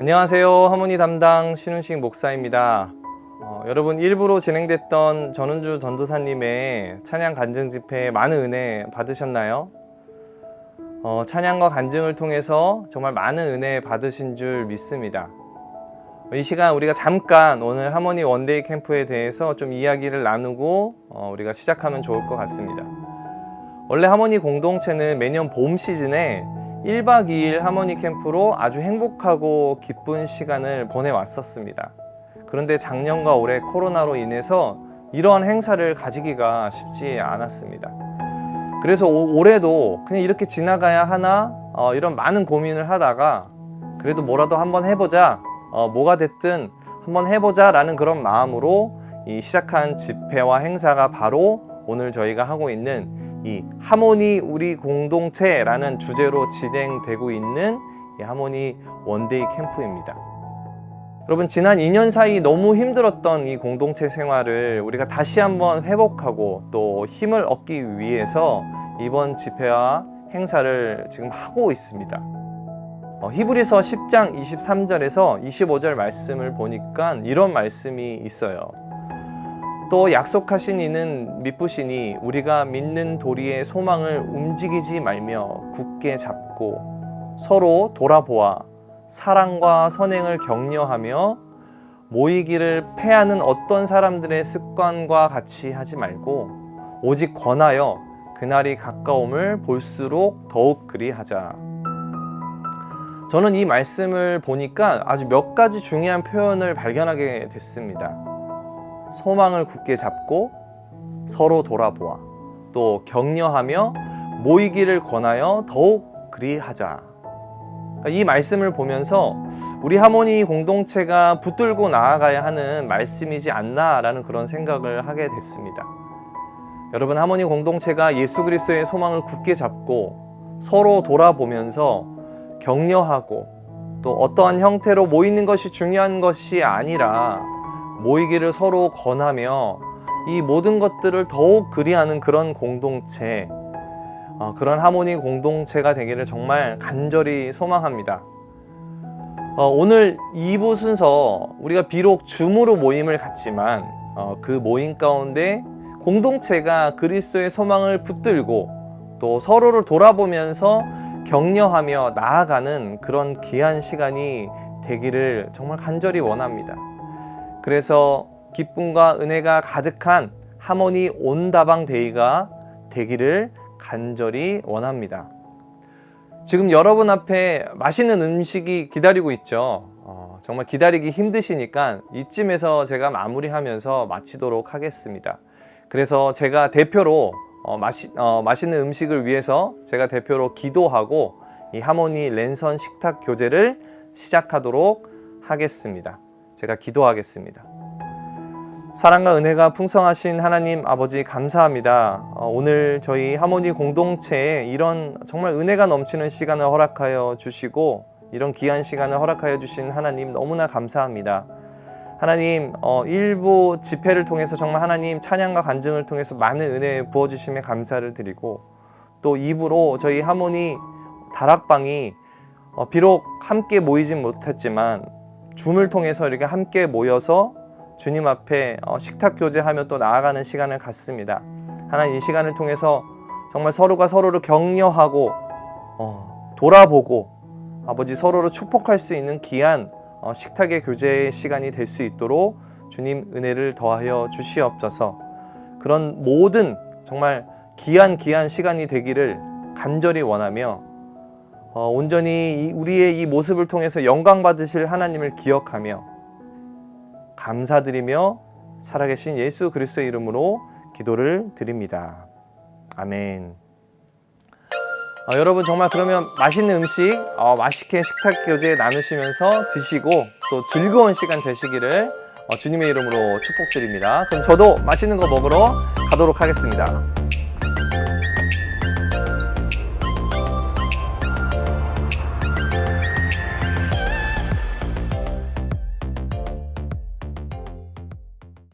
안녕하세요. 하모니 담당 신훈식 목사입니다. 어, 여러분 일부로 진행됐던 전은주 전도사님의 찬양 간증 집회 많은 은혜 받으셨나요? 어, 찬양과 간증을 통해서 정말 많은 은혜 받으신 줄 믿습니다. 이 시간 우리가 잠깐 오늘 하모니 원데이 캠프에 대해서 좀 이야기를 나누고 어, 우리가 시작하면 좋을 것 같습니다. 원래 하모니 공동체는 매년 봄 시즌에 1박 2일 하모니 캠프로 아주 행복하고 기쁜 시간을 보내왔었습니다. 그런데 작년과 올해 코로나로 인해서 이러한 행사를 가지기가 쉽지 않았습니다. 그래서 오- 올해도 그냥 이렇게 지나가야 하나 어, 이런 많은 고민을 하다가 그래도 뭐라도 한번 해보자 어, 뭐가 됐든 한번 해보자 라는 그런 마음으로 이 시작한 집회와 행사가 바로 오늘 저희가 하고 있는 이 하모니 우리 공동체라는 주제로 진행되고 있는 이 하모니 원데이 캠프입니다. 여러분 지난 2년 사이 너무 힘들었던 이 공동체 생활을 우리가 다시 한번 회복하고 또 힘을 얻기 위해서 이번 집회와 행사를 지금 하고 있습니다. 어, 히브리서 10장 23절에서 25절 말씀을 보니까 이런 말씀이 있어요. 또 약속하신 이는 믿으시니 우리가 믿는 도리의 소망을 움직이지 말며 굳게 잡고 서로 돌아보아 사랑과 선행을 격려하며 모이기를 패하는 어떤 사람들의 습관과 같이 하지 말고 오직 권하여 그날이 가까움을 볼수록 더욱 그리하자. 저는 이 말씀을 보니까 아주 몇 가지 중요한 표현을 발견하게 됐습니다. 소망을 굳게 잡고 서로 돌아보아 또 격려하며 모이기를 권하여 더욱 그리하자. 그러니까 이 말씀을 보면서 우리 하모니 공동체가 붙들고 나아가야 하는 말씀이지 않나라는 그런 생각을 하게 됐습니다. 여러분 하모니 공동체가 예수 그리스도의 소망을 굳게 잡고 서로 돌아보면서 격려하고 또 어떠한 형태로 모이는 것이 중요한 것이 아니라 모이기를 서로 권하며 이 모든 것들을 더욱 그리하는 그런 공동체, 어, 그런 하모니 공동체가 되기를 정말 간절히 소망합니다. 어, 오늘 2부 순서 우리가 비록 줌으로 모임을 갖지만 어, 그 모임 가운데 공동체가 그리스도의 소망을 붙들고 또 서로를 돌아보면서 격려하며 나아가는 그런 귀한 시간이 되기를 정말 간절히 원합니다. 그래서 기쁨과 은혜가 가득한 하모니 온다방 데이가 되기를 간절히 원합니다. 지금 여러분 앞에 맛있는 음식이 기다리고 있죠. 어, 정말 기다리기 힘드시니까 이쯤에서 제가 마무리하면서 마치도록 하겠습니다. 그래서 제가 대표로 어, 마시, 어, 맛있는 음식을 위해서 제가 대표로 기도하고 이 하모니 랜선 식탁 교제를 시작하도록 하겠습니다. 제가 기도하겠습니다. 사랑과 은혜가 풍성하신 하나님 아버지 감사합니다. 어, 오늘 저희 하모니 공동체에 이런 정말 은혜가 넘치는 시간을 허락하여 주시고 이런 귀한 시간을 허락하여 주신 하나님 너무나 감사합니다. 하나님 어, 일부 집회를 통해서 정말 하나님 찬양과 간증을 통해서 많은 은혜 부어 주심에 감사를 드리고 또 입으로 저희 하모니 다락방이 어, 비록 함께 모이진 못했지만 줌을 통해서 이렇게 함께 모여서 주님 앞에 어, 식탁 교제하며 또 나아가는 시간을 갖습니다. 하나님 이 시간을 통해서 정말 서로가 서로를 격려하고 어, 돌아보고 아버지 서로를 축복할 수 있는 귀한 어, 식탁의 교제의 시간이 될 수 있도록 주님 은혜를 더하여 주시옵소서. 그런 모든 정말 귀한 귀한 시간이 되기를 간절히 원하며 어, 온전히 이- 우리의 이 모습을 통해서 영광 받으실 하나님을 기억하며 감사드리며 살아계신 예수 그리스도의 이름으로 기도를 드립니다. 아멘. 어, 여러분 정말 그러면 맛있는 음식 어, 맛있게 식탁 교제 나누시면서 드시고 또 즐거운 시간 되시기를 어, 주님의 이름으로 축복드립니다. 그럼 저도 맛있는 거 먹으러 가도록 하겠습니다.